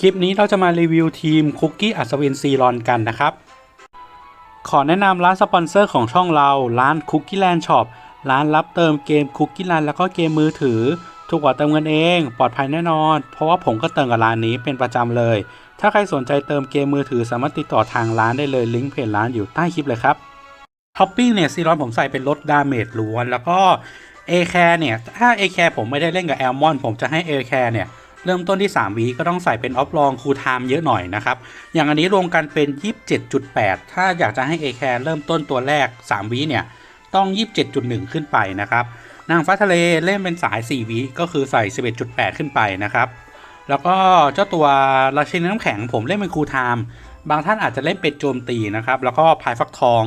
คลิปนี้เราจะมารีวิวทีมคุกกี้อัศวินซีรอนกันนะครับ ขอแนะนำร้านสปอนเซอร์ของช่องเรา ร้านคุกกี้แลนด์ช็อปร้านรับเติมเกมคุกกี้แลนด์แล้วก็เกมมือถือ ถูกกว่าเติมเงินเอง ปลอดภัยแน่นอน เพราะว่าผมก็เติมกับร้านนี้เป็นประจำเลย ถ้าใครสนใจเติมเกมมือถือสามารถติดต่อทางร้านได้เลยลิงก์เพจร้านอยู่ใต้คลิปเลยครับท็อปปิ้งเนี่ยซีรอนผมใส่เป็นลดดาเมจล้วน แล้วก็เอแคร์เนี่ยถ้าเอแคร์ผมไม่ได้เล่นกับแอลมอนผมจะให้เอแคร์เนี่ย เริ่มต้นที่3วีก็ต้องใส่เป็นออฟลองคูลไทม์เยอะหน่อยนะครับ อย่างอันนี้รวมกันเป็น 27.8 ถ้าอยากจะให้ a อแคร์เริ่มต้นตัวแรก3วีเนี่ยต้อง 27.1 ขึ้นไปนะครับ นางฟ้าทะเลเล่นเป็นสาย4วีก็คือใส่ 11.8 ขึ้นไปนะครับแล้วก็เจ้าตัวราชินีน้ำแข็งผมเล่นเป็นคูลไทม์บางท่านอาจจะเล่นเป็นโจมตีนะครับแล้วก็พายฟักทอง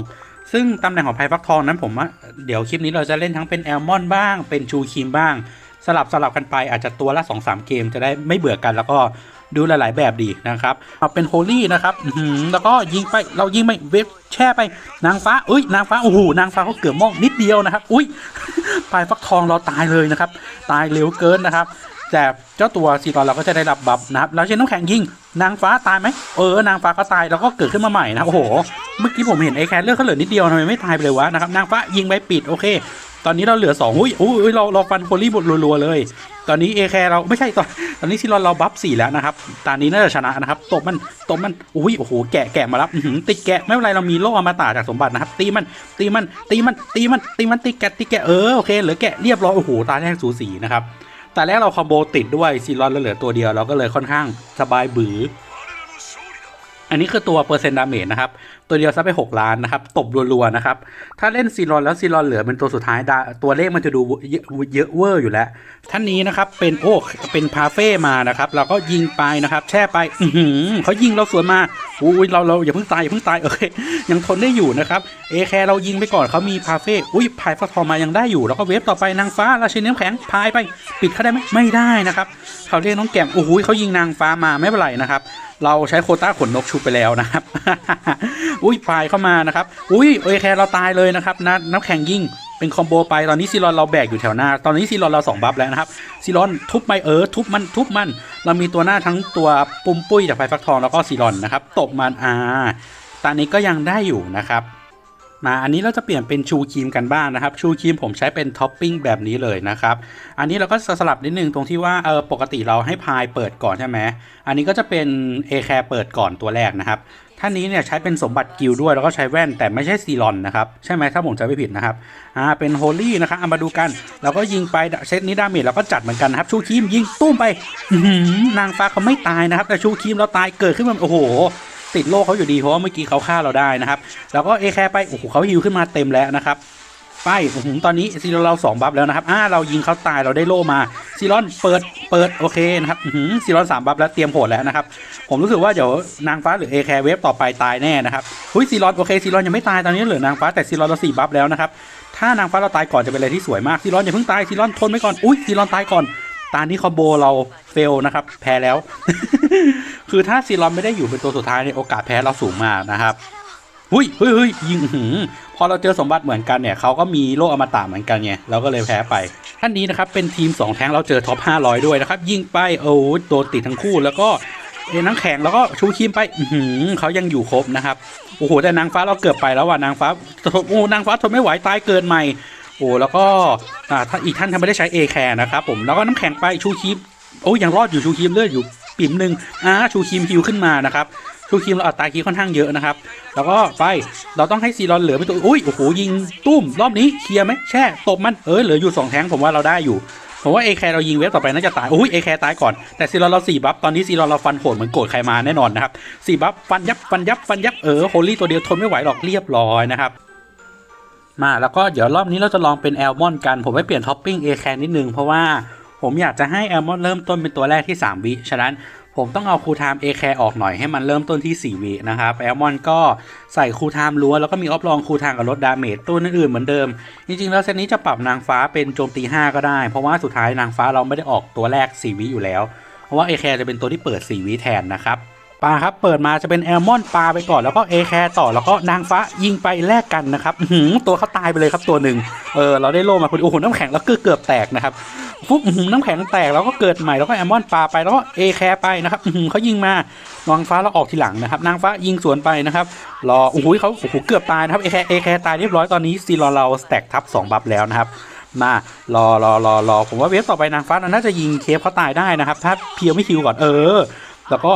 ซึ่งตำแหน่งของพายฟักทองนั้นผมว่าเดี๋ยวคลิปนี้เราจะเล่นทั้งเป็นแอลมอนบ้างเป็นชูคิมบ้าง ลับสลับกันไปอาจจะตัวละ 2-3 เกมจะได้ไม่เบื่อกันแล้วก็ดูหลาย ๆ แบบดีนะครับเอาเป็นโฮลี่นะครับแล้วก็ยิงไปเรายิงไปเวฟแช่ไปนางฟ้าอุ้ยนางฟ้าโอ้โหนางฟ้าเขาเกือบมองนิดเดียวนะครับ อุ้ยพายฟักทองเราตายเลยนะครับ ตายเร็วเกินนะครับแต่เจ้าตัวซีรอนเราก็จะได้รับบัฟนะครับแล้วเช่นน้ำแข็งยิงนางฟ้าตายไหมเออนางฟ้าก็ตายแล้วก็เกิดขึ้นมาใหม่นะโอ้โหเมื่อกี้ผมเห็นไอ้แคทเลือดเขาเหลือนิดเดียวทำไมไม่ตายไปเลยวะนะครับนางฟ้ายิงไปปิดโอเค ตอนนี้เราเหลือ2อุ้ยอุ้ยเราเราฟันโพลี่บทรัวๆเลย ตอนนี้เอแคร์เราไม่ใช่ตอนตอนนี้ซีรอนเราบัฟสี่แล้วนะครับ ตอนนี้น่าจะชนะนะครับตบมันตบมันอุ้ยโอ้โหแกะแกะมารับอื้อหือติดแกะไม่เป็นไรเรามีโล่อมตะจากสมบัตินะครับ ตีมันตีมันตีมันตีมันตีมันตีแกะตีแกะเออโอเคเหลือแกะเรียบร้อยโอ้โหตาแรกสูสีนะครับแต่แรกเราคอมโบติดด้วยซีรอนเราเหลือตัวเดียวเราก็เลยค่อนข้างสบายบืออันนี้คือตัวเปอร์เซ็นต์ดาเมจนะครับ ตัวเดียวซับไป 6 ล้านนะครับ ตบรัวๆนะครับ ถ้าเล่นซีรอนแล้วซีรอนเหลือเป็นตัวสุดท้ายดาตัวเลขมันจะดูเยอะเวอร์อยู่แล้ว ท่านนี้นะครับเป็นโอ้เป็นพาเฟ่มานะครับ เราก็ยิงไปนะครับ แช่ไปอืเขายิงเราสวนมาอุ้ยเราเราอย่าเพิ่งตายอย่าเพิ่งตายโอเคยังทนได้อยู่นะครับเอแคร์เรายิงไปก่อนเขามีพาเฟ่อุ้ยพายฟักทองมายังได้อยู่ แล้วก็เวฟต่อไปนางฟ้าราชินีน้ำแข็งพายไปปิดเขาได้ไหมไม่ได้นะครับเขาเรียกน้องแก้มโอ้โหเขายิงนางฟ้ามาไม่เป็นไรนะครับ เราใช้โคต้าขนนกชูไปแล้วนะครับ อุ้ยปลายเข้ามานะครับ อุ้ยโอเคเราตายเลยนะครับนะน้ำแข็งยิงเป็นคอมโบไปตอนนี้ซีรอนเราแบกอยู่แถวหน้า ตอนนี้ซีรอนเราสองบัฟแล้วนะครับซีรอนทุบไปเออทุบมันทุบมัน เรามีตัวหน้าทั้งตัวปุ่มปุ้ยจากไฟฟักทองแล้วก็ซีรอนนะครับตบมันอ่าตอนนี้ก็ยังได้อยู่นะครับ มาอันนี้เราจะเปลี่ยนเป็นชูครีมกันบ้างนะครับ ชูครีมผมใช้เป็นท็อปปิ้งแบบนี้เลยนะครับ อันนี้เราก็สลับนิดนึงตรงที่ว่าเออปกติเราให้พายเปิดก่อนใช่ไหมอันนี้ก็จะเป็นเอแคร์เปิดก่อนตัวแรกนะครับท่านนี้เนี่ยใช้เป็นสมบัติกิลด้วยแล้วก็ใช้แว่นแต่ไม่ใช่ซีรอนนะครับ ใช่ไหมถ้าผมจำไม่ผิดนะครับอ่าเป็นโฮลี่นะครับเอามาดูกันเราก็ยิงไปเซตนี้ดาเมจเราก็จัดเหมือนกันนะครับชูครีมยิงตุ้มไปนางฟ้าเขาไม่ตายนะครับ แต่ชูครีมเราตายเกิดขึ้นมาโอ้โห ติดโลกเขาอยู่ดีเพราะว่าเมื่อกี้เขาฆ่าเราได้นะครับ แล้วก็เอแคร์ไปโอ้โหเขาฮิวขึ้นมาเต็มแล้วนะครับไปโอ้โหตอนนี้ซีรอนเราสองบัฟแล้วนะครับอ่าเรายิงเขาตายเราได้โล่มาซีรอนเปิดเปิดโอเคนะครับซีรอนสามบัฟแล้วเตรียมโหดแล้วนะครับ ผมรู้สึกว่าเดี๋ยวนางฟ้าหรือเอแคร์เวฟต่อไปตายแน่นะครับหุ้ยซีรอนโอเคซีรอนยังไม่ตายตอนนี้เหลือนางฟ้าแต่ซีรอนเราสี่บัฟแล้วนะครับถ้านางฟ้าเราตายก่อนจะเป็นอะไรที่สวยมากซีรอนอย่าเพิ่งตายซีรอนทนไว้ก่อนอุ้ยซีรอนตายก่อน ตานี้คอมโบเราเฟลนะครับ แพ้แล้ว คือถ้าซีรอนไม่ได้อยู่เป็นตัวสุดท้ายเนี่ยโอกาสแพ้เราสูงมากนะครับหุยเฮ้ยเฮ้ยยิงหืมพอเราเจอสมบัติเหมือนกันเนี่ยเขาก็มีโล่อมตะเหมือนกันไงเราก็เลยแพ้ไป ท่านนี้นะครับเป็นทีม 2 แท้งเราเจอท็อป 500 ด้วยนะครับ ยิงไปโอ้ยโดนติดทั้งคู่แล้วก็เอ้น้ำแข็งแล้วก็ชูคีมไปหือเขายังอยู่ครบนะครับโอ้โหแต่นางฟ้าเราเกือบไปแล้วว่ะนางฟ้าโอ้นางฟ้าทนไม่ไหวตายเกินใหม่ โอ้แล้วก็อ่าท่าอีกท่านทำไม่ได้ใช้เอแคร์นะครับผมแล้วก็น้ำแข็งไปชูคีมโอ้ยังรอดอยู่ชูคีมเลือดอยู่ปิ่มหนึ่งอ่าชูคีมฮิวขึ้นมานะครับชูคีมเราอัตราคีค่อนข้างเยอะนะครับ แล้วก็ไปเราต้องให้ซีรอนเหลือไปตัวอุ้ยโอ้โหยิงตุ้มรอบนี้เคลียร์ไหมแช่ตบมันเออเหลืออยู่สองแทงผมว่าเราได้อยู่ผมว่าเอแคร์เรายิงเวฟต่อไปน่าจะตายอุ้ยเอแคร์ตายก่อนแต่ซีรอนเราสี่บัฟตอนนี้ซีรอนเราฟันโหดเหมือนโกรธใครมาแน่นอนนะครับสี่บัฟฟันยับฟันยับฟันยับเออโฮลี่ตัวเดียวทนไม่ไหวหรอกเรียบร้อยนะครับ มาแล้วก็เดี๋ยวรอบนี้เราจะลองเป็นแอลมอนกัน ผมไม่เปลี่ยนท็อปปิ้งเอแคนนิดนึง เพราะว่าผมอยากจะให้แอลมอนเริ่มต้นเป็นตัวแรกที่ 3 วิฉะนั้นผมต้องเอาคูลไทม์เอแคออกหน่อยให้มันเริ่มต้นที่ 4 วินะครับแอลมอนก็ใส่คูลไทม์ล้วนแล้วก็มีออฟลองคูลไทม์กับลดดาเมจตัวอื่นๆเหมือนเดิม จริงๆ แล้วเซตนี้จะปรับนางฟ้าเป็นโจมตี 5 ก็ได้ เพราะว่าสุดท้ายนางฟ้าเราไม่ได้ออกตัวแรก 4 วิอยู่แล้ว เพราะว่าเอแคจะเป็นตัวที่เปิด 4 วิแทนนะครับ ปลาครับเปิดมาจะเป็นแอลมอนปลาไปก่อนแล้วก็เอแคร์ต่อแล้วก็นางฟ้ายิงไปแลกกันนะครับหืตัวเขาตายไปเลยครับตัวหนึ่งเออเราได้โล่มาคุณโอ้โหน้ำแข็งแล้วก็เกือบแตกนะครับปุ๊บอื้อหือน้ำแข็งแตกแล้วก็เกิดใหม่แล้วก็แอลมอนปลาไปแล้วก็เอแคร์ไปนะครับหือเขายิงมานางฟ้าเราออกทีหลังนะครับนางฟ้ายิงสวนไปนะครับรอโอ้โหเขาโอ้โหเกือบตายนะครับเอแคร์เอแคร์ตายเรียบร้อยตอนนี้ซีรอเราสแต็กทับสองบัฟแล้วนะครับมารอรอรอรอผมว่าเวฟต่อไปนางฟ้าน่าจะยิงเคฟเขาตายได้นะครับ ถ้าเพียวไม่คิวก่อนเออ แล้วก็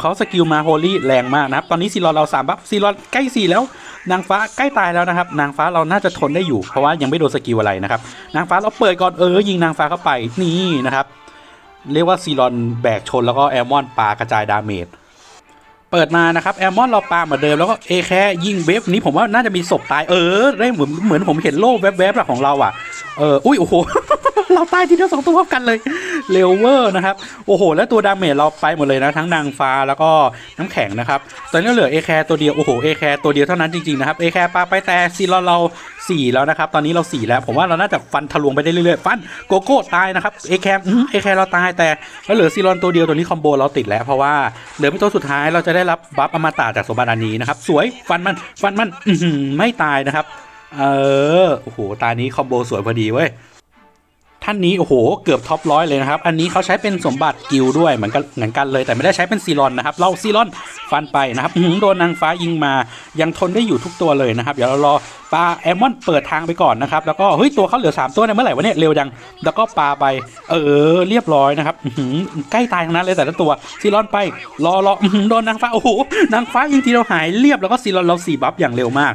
เขาสกิลมาโฮลี่แรงมากนะครับ ตอนนี้ซีรอนเราสามบัฟซีรอนใกล้สี่แล้ว นางฟ้าใกล้ตายแล้วนะครับ นางฟ้าเราน่าจะทนได้อยู่ เพราะว่ายังไม่โดนสกิลอะไรนะครับ นางฟ้าเราเปิดก่อนเออ ยิงนางฟ้าเข้าไปนี่นะครับ เรียกว่าซีรอนแบกชนแล้วก็แอลมอนปากระจายดาเมจเปิดมานะครับแอลมอนเราปาเหมือนเดิมแล้วก็เอแค่ยิงเวฟนี้ผมว่าน่าจะมีศพตายเออได้เหมือนเหมือนผมเห็นโล่แวบๆของเราอะเอออุ้ยโอ้โห เราตายทีเดียวสองตัวพร้อมกันเลยเร็วเวอร์นะครับ โอ้โห แล้วตัวดาเมจเราไปหมดเลยนะ ทั้งนางฟ้าแล้วก็น้ำแข็งนะครับ ตอนนี้เหลือเอแคร์ตัวเดียว โอ้โหเอแคร์ตัวเดียวเท่านั้นจริงๆนะครับเอแคร์ปาไปแต่ซีรอนเราสี่แล้วนะครับ ตอนนี้เราสี่แล้ว ผมว่าเราน่าจะฟันทะลวงไปได้เรื่อยๆ ฟันโกโก้ตายนะครับเอแคร์เอแคร์เราตายแต่แล้วเหลือซีรอนตัวเดียวตัวนี้คอมโบเราติดแล้วเพราะว่าเหลือเป็นตัวสุดท้ายเราจะได้รับบัฟอมตะจากสมบัติอันนี้นะครับสวยฟันมันฟันมันไม่ตายนะครับ เออโอ้โหตานี้คอมโบสวยพอดีเว้ย ท่านนี้โอ้โหเกือบท็อปร้อยเลยนะครับ อันนี้เขาใช้เป็นสมบัติกิลด้วยเหมือนกันเหมือนกันเลยแต่ไม่ได้ใช้เป็นซีรอนนะครับ เราซีรอนฟันไปนะครับหือโดนนางฟ้ายิงมายังทนได้อยู่ทุกตัวเลยนะครับ เดี๋ยวเรารอปลาแอมมอนเปิดทางไปก่อนนะครับ แล้วก็เฮ้ยตัวเขาเหลือ 3 ตัวเนี่ยเมื่อไหร่วะเนี่ยเร็วจังแล้วก็ปลาไป เออเรียบร้อยนะครับหือใกล้ตายทั้งนั้นเลยแต่ละตัวซีรอนไปรอรอหือโดนนางฟ้าโอ้โหนางฟ้ายิงทีเราหายเรียบแล้วก็ซีรอนเราสี่บัฟอย่างเร็วมาก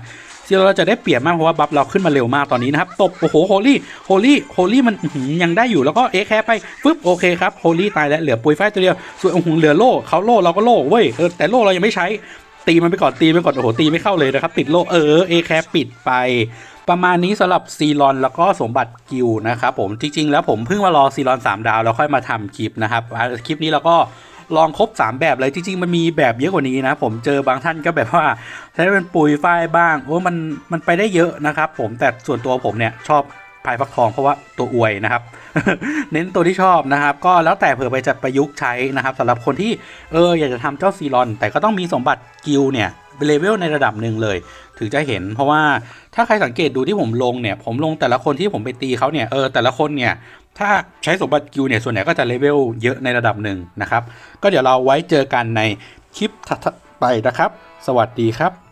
ที่เราจะได้เปรียบมากเพราะว่าบัฟเราขึ้นมาเร็วมากตอนนี้นะครับตบโอ้โหโฮลี่โฮลี่โฮลี่มันยังได้อยู่แล้วก็เอแคร์ไปฟึบโอเคครับโฮลี่ตายแล้วเหลือปุยไฟตัวเดียวส่วนอ้โหเหลือโล่เขาโล่เราก็โล่เว้ยเออแต่โล่เรายังไม่ใช้ตีมันไปก่อนตีมันไปก่อนโอ้โหตีไม่เข้าเลยนะครับ ติดโล่เออเอแคร์ปิดไปประมาณนี้สำหรับซีรอนแล้วก็สมบัติกิลนะครับผมจริง ๆ แล้วผมเพิ่งมารอซีรอน3 ดาว แล้วค่อยมาทำคลิปนะครับคลิปนี้เราก็ ลองครบ 3 แบบเลยจริงๆ มันมีแบบเยอะกว่านี้นะ ผมเจอบางท่านก็แบบว่าใช้เป็นปุ๋ยฝ้ายบ้างโอ้มันมันไปได้เยอะนะครับ ผมแต่ส่วนตัวผมเนี่ยชอบ พายฟักทองเพราะว่าตัวอวยนะครับ เน้นตัวที่ชอบนะครับ ก็แล้วแต่เผื่อไปจัดประยุกต์ใช้นะครับสำหรับคนที่เอออยากจะทำเจ้าซีรอน แต่ก็ต้องมีสมบัติกิลเนี่ยเลเวลในระดับหนึ่งเลย ถึงจะเห็น เพราะว่าถ้าใครสังเกตดูที่ผมลงเนี่ย ผมลงแต่ละคนที่ผมไปตีเขาเนี่ยเออแต่ละคนเนี่ยถ้าใช้สมบัติกิลเนี่ยส่วนใหญ่ก็จะเลเวลเยอะในระดับหนึ่งนะครับ ก็เดี๋ยวเราไว้เจอกันในคลิปถัดไปนะครับ สวัสดีครับ